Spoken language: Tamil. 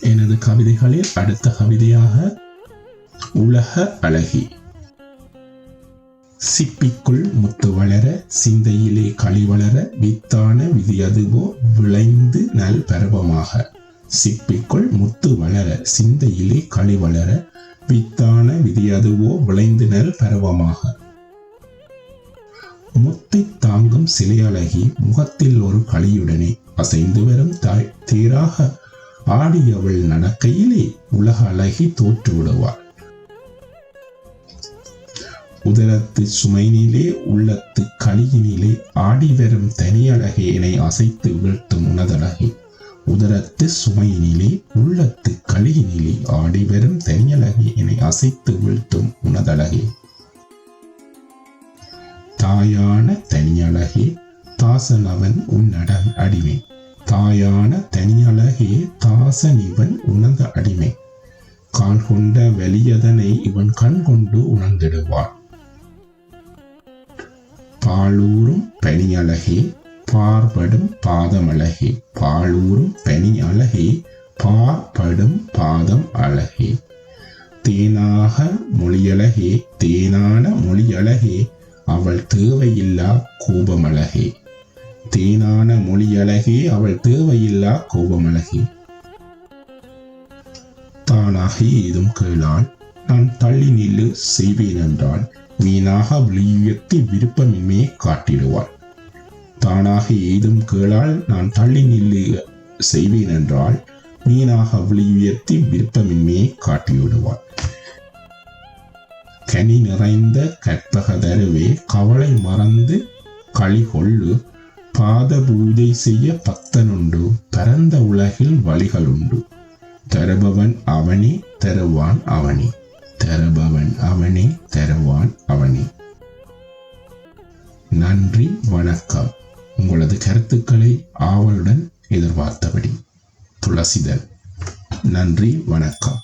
எனது கவிதைகளில் அடுத்த கவிதையாக உலக அழகி. சிப்பிக்குள் முத்து வளர சிந்தையிலே களி வளர வித்தான விதியதுவோ விளைந்து நல் பருவமாக. சிப்பிக்குள் முத்து வளர சிந்தையிலே களி வளர வித்தான விதியதுவோ விளைந்து நல் பருவமாக. முத்தை தாங்கும் சிலை அழகி முகத்தில் ஒரு களியுடனே அசைந்து வரும் தாய் தேராக ஆடியவள் நடக்கையிலே உலக அழகி தோற்று விடுவாள் உதரத்து சுமையினிலே உள்ளத்து களியினிலே ஆடி வரும் தனியழகையினை என்னை அசைத்து வீழ்த்தும் உனதழகி உதரத்து சுமையினிலே உள்ளத்து களியினிலே ஆடி வரும் தனியழகையினை என்னை அசைத்து வீழ்த்தும் உனதழகி தாயான தனியழகே தாசன் அவன் உன்னட அடிமை தாயான தனியழகே தாசன் இவன் உணர்ந்த அடிமை. கால் கொண்ட வெளியதனை இவன் கண் கொண்டு உணர்ந்திடுவான். பாலூரும் பனியழகே பார்படும் பாதம் அழகே பாலூரும் பனி அழகே பார்படும் பாதம் அழகே. தேனாக மொழியழகே தேனான மொழியழகே அவள் தேவையில்லா கோபமழகே. தேனான மொழியழகே அவள் தேவையில்லா கோபமழகி. தானாக ஏதும் கேளாள். நான் தள்ளி நில்லு செய்வேன் என்றால் மீனாக விழியுயர்த்தி விருப்பமின்மையை காட்டிடுவாள். தானாக ஏதும் கேளால் நான் தள்ளி நில்லு செய்வேன் என்றால் மீனாக விழியுயர்த்தி விருப்பமின்மையை காட்டிவிடுவாள். கனி நிறைந்த கற்பக தருவே கவலை மறந்து களி கொள்ளு பாத பூஜை செய்ய பக்தனுண்டு பரந்த உலகில் வழிகளுண்டு. தருபவன் அவனே தருவான் அவனே. தருபவன் அவனே தருவான் அவனே. நன்றி வணக்கம். உங்களது கருத்துக்களை ஆவலுடன் எதிர்பார்த்தபடி. துளசிதன் நன்றி வணக்கம்.